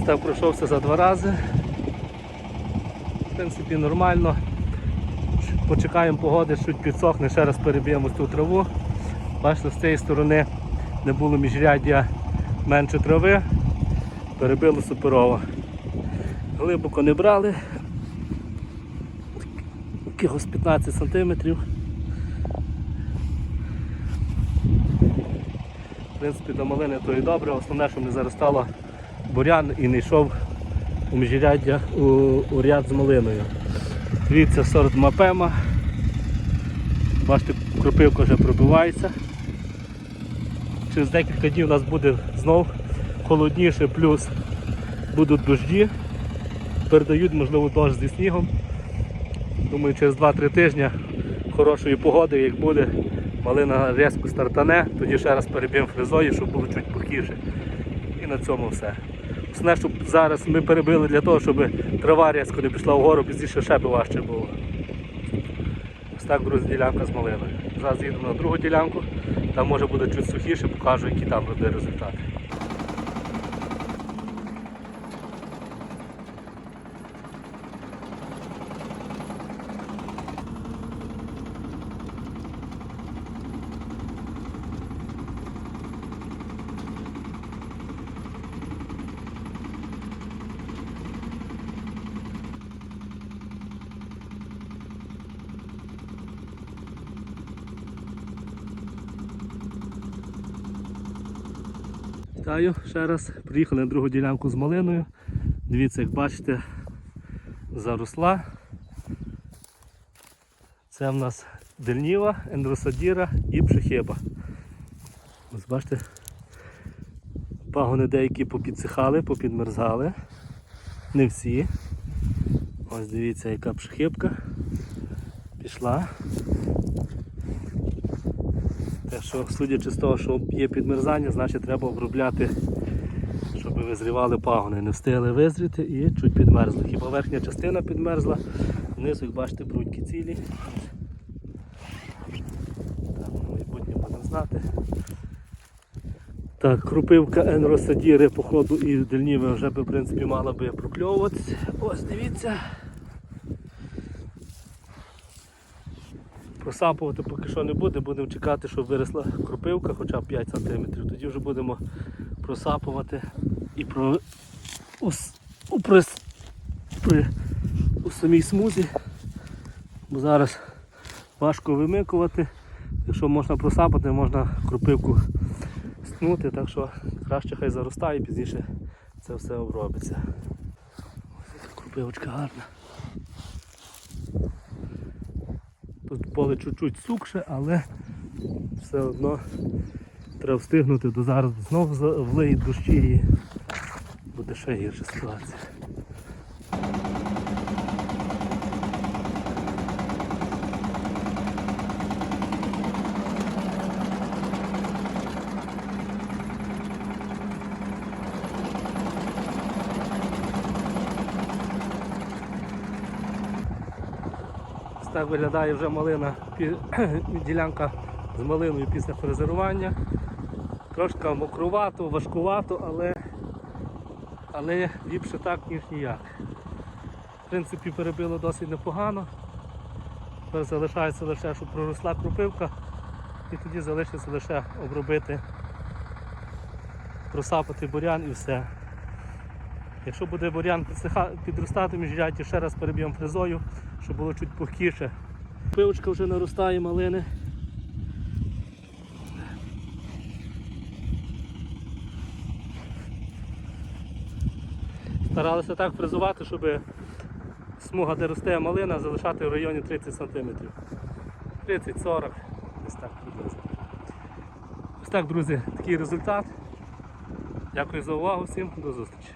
Ось так пройшовся за два рази. В принципі, нормально. Почекаємо погоди, чуть підсохне, ще раз переб'ємо цю траву. Бачите, з цієї сторони не було міжряддя менше трави, перебило суперово. Глибоко не брали, якихось 15 сантиметрів. В принципі, до малини то і добре, основне, що не заростало бурян і не йшов у міжряддя у, у ряд з малиною. Дивіться, сорт мапема. Бачите, кропивка вже пробивається. Через декілька днів у нас буде знов холодніше, плюс будуть дожді. Передають, можливо, дощ зі снігом. Думаю, через 2-3 тижні хорошої погоди, як буде, малина різко стартане, тоді ще раз переб'ємо фрезою, щоб було чуть пухіше. І на цьому все. Основне, щоб зараз ми перебили для того, щоб трава різко не пішла вгору, пізніше ще би важче було. Ось так, друзі, ділянка з малиною. Зараз їдемо на другу ділянку, там може буде чуть сухіше, покажу, які там буде результати. Вітаю ще раз. Приїхали на другу ділянку з малиною. Дивіться, як бачите, заросла. Це в нас дельніва, ендросадіра і пшехиба. Ось бачите, пагони деякі попідсихали, попідмерзали. Не всі. Ось дивіться, яка пшехибка пішла. Те, що судячи з того, що є підмерзання, значить треба обробляти, щоб визрівали пагони. Не встигли визріти і чуть підмерзли. Хіба верхня частина підмерзла, внизу, як бачите, бруньки цілі. Так, в майбутнє будемо знати. Так, крупивка енросадіри, походу і дельніви вже в принципі мала би прокльовуватися. Ось дивіться. Просапувати поки що не буде, будемо чекати, щоб виросла кропивка хоча б 5 см. Тоді вже будемо просапувати і про у, у, при, при, у самій смузі. Бо зараз важко вимикувати. Якщо можна просапати, можна кропивку стнути, так що краще хай заростає, пізніше це все обробиться. Ось кропивочка гарна. Тут поле чуть-чуть сукше, але все одно треба встигнути до зараз знову влиють дощі і буде ще гірша ситуація. Так виглядає вже малина, ділянка з малиною після фрезерування. Трошки мокрувато, важкувато, але, але ліпше так, ніж ніяк. В принципі, перебило досить непогано. Тепер залишається лише, щоб проросла крупивка і тоді залишиться лише обробити, просапати бурян і все. Якщо буде бурян підростати міжрядді, ще раз переб'ємо фрезою, щоб було чуть пухкіше. Пивочка вже наростає малини. Старалися так фрезувати, щоб смуга, де росте малина, залишати в районі 30 см. 30-40, десь так. Ось так, друзі, такий результат. Дякую за увагу всім, до зустрічі.